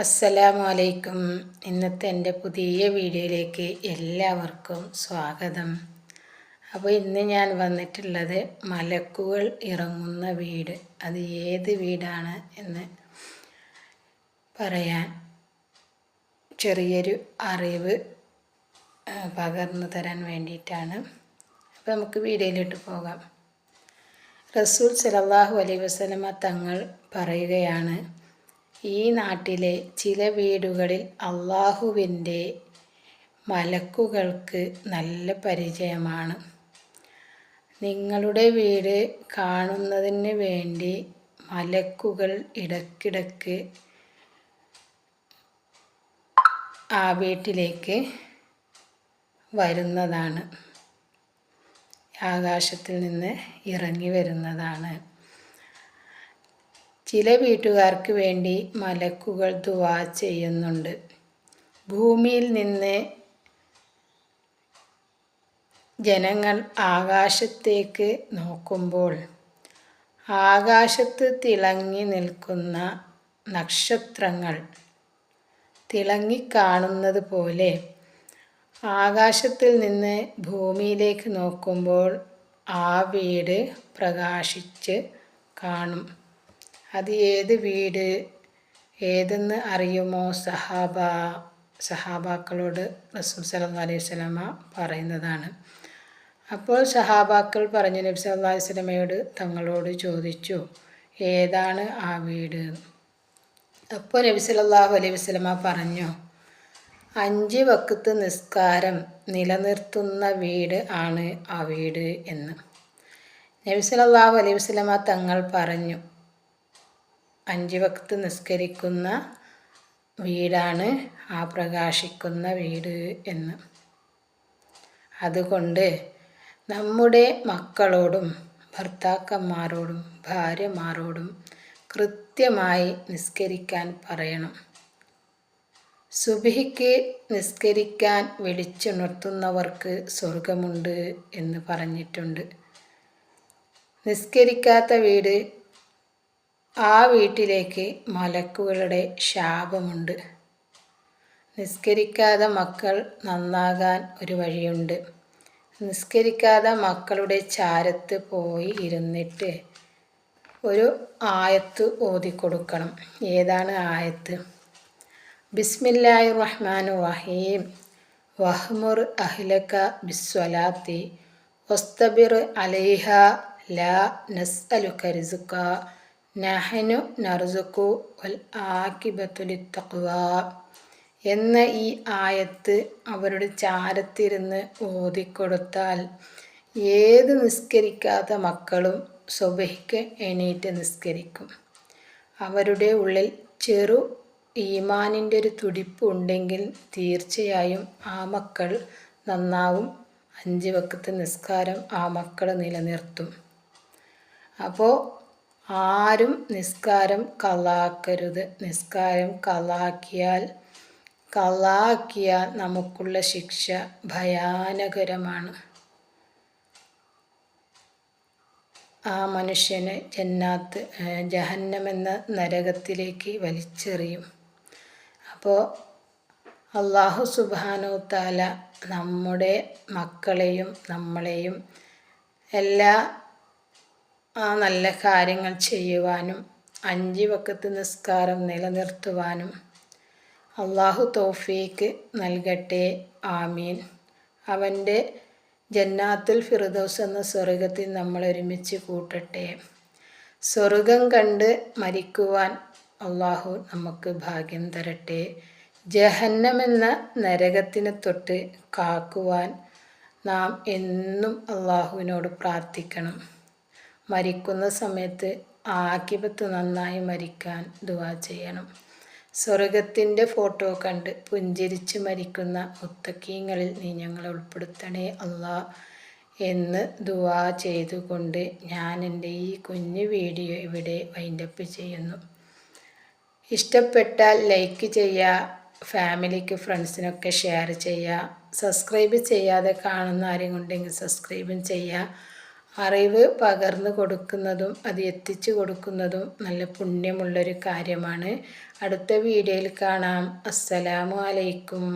അസ്സലാമു അലൈക്കും ഇന്നത്തെ എന്റെ പുതിയ വീഡിയോയിലേക്ക് എല്ലാവർക്കും സ്വാഗതം. അപ്പോൾ ഇന്ന് ഞാൻ വന്നിട്ടുള്ളത് മലക്കുകൾ ഇറങ്ങുന്ന വീട്. അത് ഏത് വീടാണ് എന്ന് പറയാൻ ചെറിയൊരു അറിവ് പകർന്നു തരാൻ വേണ്ടിയിട്ടാണ്. അപ്പോൾ നമുക്ക് വീഡിയോയിലിട്ട് പോകാം. റസൂൽ സലാഹു അലൈ വസ്ലമ തങ്ങൾ പറയുകയാണ് ഈ നാട്ടിലെ ചില വീടുകളിൽ അള്ളാഹുവിന്റെ മലക്കുകൾക്ക് നല്ല പരിചയമാണ്. നിങ്ങളുടെ വീട് കാണുന്നതിന് വേണ്ടി മലക്കുകൾ ഇടക്കിടക്ക് ആ വീട്ടിലേക്ക് വരുന്നതാണ്. ആകാശത്തിൽ നിന്ന് ഇറങ്ങി വരുന്നതാണ്. ചില വീട്ടുകാർക്ക് വേണ്ടി മലക്കുകൾ ദുവാ ചെയ്യുന്നുണ്ട്. ഭൂമിയിൽ നിന്ന് ജനങ്ങൾ ആകാശത്തേക്ക് നോക്കുമ്പോൾ ആകാശത്ത് തിളങ്ങി നിൽക്കുന്ന നക്ഷത്രങ്ങൾ തിളങ്ങിക്കാണുന്നത് പോലെ ആകാശത്തിൽ നിന്ന് ഭൂമിയിലേക്ക് നോക്കുമ്പോൾ ആ വീട് പ്രകാശിച്ച് കാണും. അത് ഏത് വീട് ഏതെന്ന് അറിയുമോ സഹാബ സഹാബാക്കളോട് റസൂൽ സല്ലാ അലൈഹി സ്വലമ പറയുന്നതാണ്. അപ്പോൾ സഹാബാക്കൾ പറഞ്ഞു നബി സല്ലാ അലൈഹി സ്വലമയോട് തങ്ങളോട് ചോദിച്ചു ഏതാണ് ആ വീട്? അപ്പോൾ നബി സല്ലാഹു അലൈഹി വസ്ലമ പറഞ്ഞു അഞ്ച് വക്കത്ത് നിസ്കാരം നിലനിർത്തുന്ന വീട് ആണ് ആ വീട് എന്ന്. നബി അലൈഹി വസ്ലമ തങ്ങൾ പറഞ്ഞു അഞ്ച് വക്ത് നിസ്കരിക്കുന്ന വീടാണ് ആ പ്രകാശിക്കുന്ന വീട് എന്ന്. അതുകൊണ്ട് നമ്മുടെ മക്കളോടും ഭർത്താക്കന്മാരോടും ഭാര്യമാരോടും കൃത്യമായി നിസ്കരിക്കാൻ പറയണം. സുബിഹിക്ക് നിസ്കരിക്കാൻ വിളിച്ചുണർത്തുന്നവർക്ക് സ്വർഗമുണ്ട് എന്ന് പറഞ്ഞിട്ടുണ്ട്. നിസ്കരിക്കാത്ത വീട് ആ വീട്ടിലേക്ക് മലക്കുകളുടെ ശാപമുണ്ട്. നിസ്കരിക്കാതെ മക്കൾ നന്നാകാൻ ഒരു വഴിയുണ്ട്. നിസ്കരിക്കാതെ മക്കളുടെ ചാരത്ത് പോയി ഇരുന്നിട്ട് ഒരു ആയത്ത് ഓതിക്കൊടുക്കണം. ഏതാണ് ആയത്ത്? ബിസ്മില്ലാഹി റഹ്മാൻ റഹീം വഹ്മുർ അഹ്ലക ബിസ്വലാത്തി. വസ്തബിർ അലൈഹ ലാ നസ്അലുക റിസുക നഹനു നർസുക്കു വൽ ആക്കിബത്തുലിത്തക്വ എന്ന ഈ ആയത്ത് അവരുടെ ചാരത്തിരുന്ന് ഓതിക്കൊടുത്താൽ ഏത് നിസ്കരിക്കാത്ത മക്കളും സ്വബഹിക്ക് എണീറ്റ് നിസ്കരിക്കും. അവരുടെ ഉള്ളിൽ ചെറു ഈമാനിന്റെ ഒരു തുടിപ്പ് ഉണ്ടെങ്കിൽ തീർച്ചയായും ആ മക്കൾ നന്നാവും. അഞ്ച് വക്കത്ത് നിസ്കാരം ആ മക്കൾ നിലനിർത്തും. അപ്പോൾ ആരും നിസ്കാരം കളാക്കരുത് നിസ്കാരം കളാക്കിയാൽ കലാക്കിയാൽ നമുക്കുള്ള ശിക്ഷ ഭയാനകരമാണ്. ആ മനുഷ്യന് ജന്നാത്ത് ജഹന്നമെന്ന നരകത്തിലേക്ക് വലിച്ചെറിയും. അപ്പോൾ അള്ളാഹു സുബാനു താല നമ്മുടെ മക്കളെയും നമ്മളെയും എല്ലാ ആ നല്ല കാര്യങ്ങൾ ചെയ്യുവാനും അഞ്ച് വക്കത്ത് നിസ്കാരം നിലനിർത്തുവാനും അള്ളാഹു തോഫീക്ക് നൽകട്ടെ. ആമീൻ. അവന്റെ ജന്നാത്തുൽ ഫിറുദോസ് എന്ന സ്വർഗത്തിൽ നമ്മൾ ഒരുമിച്ച് കൂട്ടട്ടെ. സ്വർഗം കണ്ട് മരിക്കുവാൻ അള്ളാഹു നമുക്ക് ഭാഗ്യം തരട്ടെ. ജഹന്നമെന്ന നരകത്തിന് തൊട്ട് കാക്കുവാൻ നാം എന്നും അള്ളാഹുവിനോട് പ്രാർത്ഥിക്കണം. മരിക്കുന്ന സമയത്ത് ആക്കിപത്ത് നന്നായി മരിക്കാൻ ദുവാ ചെയ്യണം. സ്വർഗത്തിന്റെ ഫോട്ടോ കണ്ട് പുഞ്ചിരിച്ച് മരിക്കുന്ന മുത്തക്കീങ്ങളിൽ നീ ഞങ്ങളെ ഉൾപ്പെടുത്തണേ അല്ല എന്ന് ദുവാ ചെയ്തുകൊണ്ട് ഞാൻ എന്റെ ഈ കുഞ്ഞു വീഡിയോ ഇവിടെ വൈൻഡപ്പ് ചെയ്യുന്നു. ഇഷ്ടപ്പെട്ടാൽ ലൈക്ക് ചെയ്യുക ഫാമിലിക്ക് ഫ്രണ്ട്സിനൊക്കെ ഷെയർ ചെയ്യുക സബ്സ്ക്രൈബ് ചെയ്യാതെ കാണുന്ന ആരെങ്കിലും ഉണ്ടെങ്കിൽ സബ്സ്ക്രൈബും ചെയ്യുക. അറിവ് പകർന്നു കൊടുക്കുന്നതും അത് എത്തിച്ചു കൊടുക്കുന്നതും നല്ല പുണ്യമുള്ളൊരു കാര്യമാണ്. അടുത്ത വീഡിയോയിൽ കാണാം. അസ്സലാമു അലൈക്കും.